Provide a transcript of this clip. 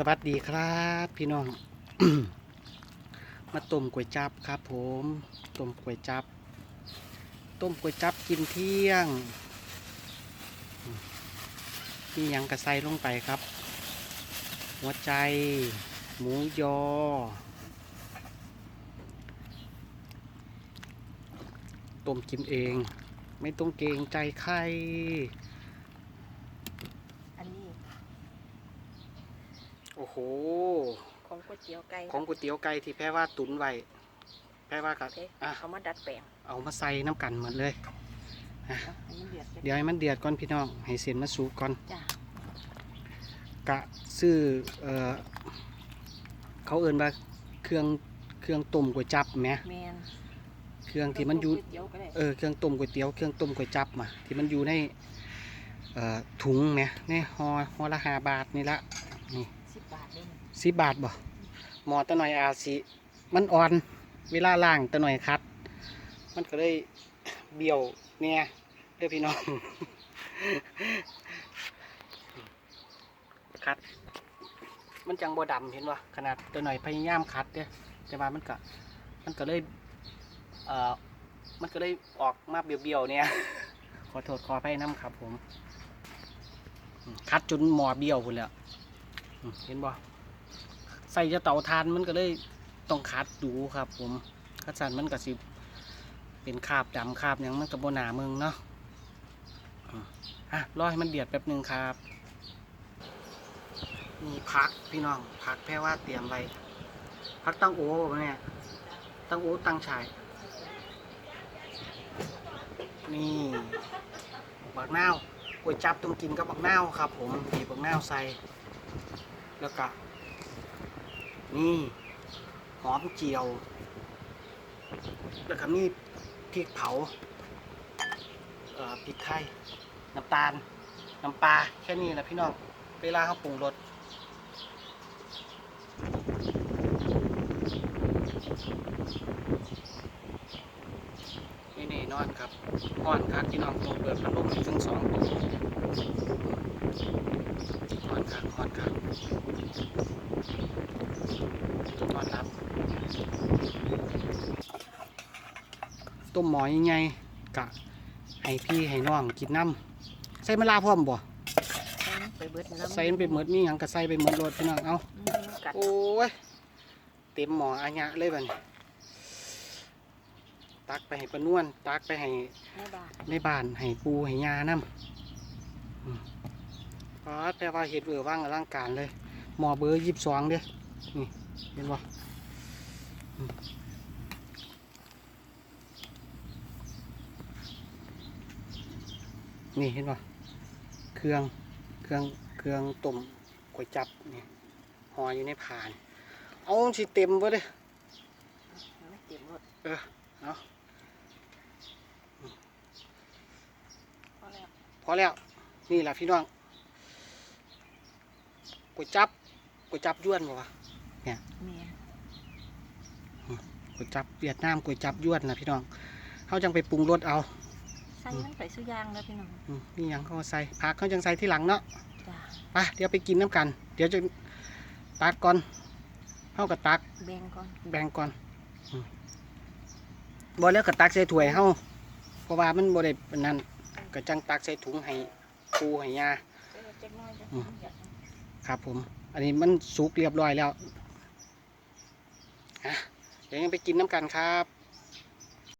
สวัสดีครับพี่น้อง มาต้มก๋วยจับครับ ผมต้มก๋วยจับ ต้มก๋วยจับกินเที่ยงมียังกระใสลงไปครับ หัวใจ หมูยอ ต้มกินเอง ไม่ต้องเกรงใจใคร อันนี้ โอ้โห ของก๋วยเตี๋ยวไก่ของก๋วยเตี๋ยวไก่ที่แพ้ว่าตุนไว้แพ้ว่ากับโอเคอะเขามาดัดแปลงเอามาใส่น้ำกันหมดเลยเอาให้มันเดือดเดี๋ยวให้มันเดือดก่อนพี่น้อง ให้เส้นมาสุกก่อนจ้ะกะซื้อเอ่อเขาเอิ้นว่าเครื่องเครื่องต้มก๋วยจับแหมแมนเครื่องที่มันอยู่ก๋วยเตี๋ยวก็ได้เออเครื่องต้มก๋วยเตี๋ยวเครื่องต้มก๋วยจับมาที่มันอยู่ในเอ่อถุงแหมในห่อห่อละห้าบาทนี่ละนี่ สิบบาทบ่หมอตะหน่อยอาสิมันอ่อน เวลาล่างตะหน่อยคัด มันก็เลยเบี้ยวเนี่ยเด้อพี่น้องคัด มันจังบ่ดำเห็นว่ขนาดตะหน่อยพยายามคัดเด้แต่ว่ามันก็มันก็เลยเอ่อมันก็เลยออกมาเบี้ยวๆเนี่ย ขอโทษขออภัยน้ำครับผม คัดจนหมอเบี้ยวพุ่นแล้วเห็นบ่ ใส่จะเต่าทานมันก็เลยต้องคัดดูครับ ผมคัดสันมันก็สิเป็นคาบดำคาบหยังมันกับโบนาเมืองเนาะอะรอให้มันเดือดแป๊บหนึ่งครับ มีพักพี่น้องพักแพ่ว่าเตรียมไว้พักตั้งโอ้เนี่ยตั้งโอ้ตั้งชาย นี่บักนาวก๋วยจับต้องกินกับบักนาวครับ ผมบีบบักนาวใส่แล้วก็ นี่หอมเจียว แล้วก็มีพริกเผาเอ่อพริกไทยน้ำตาล น้ำปลาแค่นี้แหละพี่น้อง เวลาเขาปรุงรสนี่นี่นอนครับนอนครับพี่น้องต้องเปิดพัดลมให้ทั้งสองตัวนอนครับนอนครับนอนรับ ต้มหมอยังไงกะให้พี่ให้น้องกินน้ำใส่มะลาพร้อมบ่ใส่ไปเบิดน้ำใส่ไปหมดมีหยังก็ใส่ไปหมดรถพี่น้องเอาอืมกัดโอ้ยเต็มหมออาญะเลยบัดนี้ตักไปให้ปานวนตักไปให้ในบ้านในบ้านให้ปูให้ยาน้ำอืมอ๋อแต่ว่าเห็ดเบือว่างอลังการเลย หมอเบอร์ยี่สิบสองเด้อนี่เห็นบ่อืม นี่เห็นบ่เครื่องเครื่องเครื่องต้มก๋วยจับนี่ห่ออยู่ในผ่าน เอาสิเต็มเบ่เด้อไม่เต็มหมดเออเอาพอแล้วพอแล้วนี่แหละพี่น้องก๋วยจับก๋วยจับยวนบ่วะแม่นก๋วยจับเวียดนามก๋วยจับยวนนะพี่น้องเขาจังไปปรุงรสเอา ใส่มันไปสุยางแล้วพี่น้องอืมนี่หยังเขาใส่ผักเขาจังใส่ที่หลังเนาะจ้ะไปเดี๋ยวไปกินน้ำกัน เดี๋ยวจะตักก่อนเขากับตัก แบ่งก่อนแบ่งก่อนอืมบ่แล้วก็ตักใส่ถ้วยเฮาเพราะว่ามันบ่ได้เป็นนั้นก็จังตักใส่ถุงให้ปูให้ยาใส่จักหน้อยจ้ะอืมอยากครับผม อันนี้มันสุกเรียบร้อยแล้วอะเดี๋ยวยังไปกินน้ำกันครับ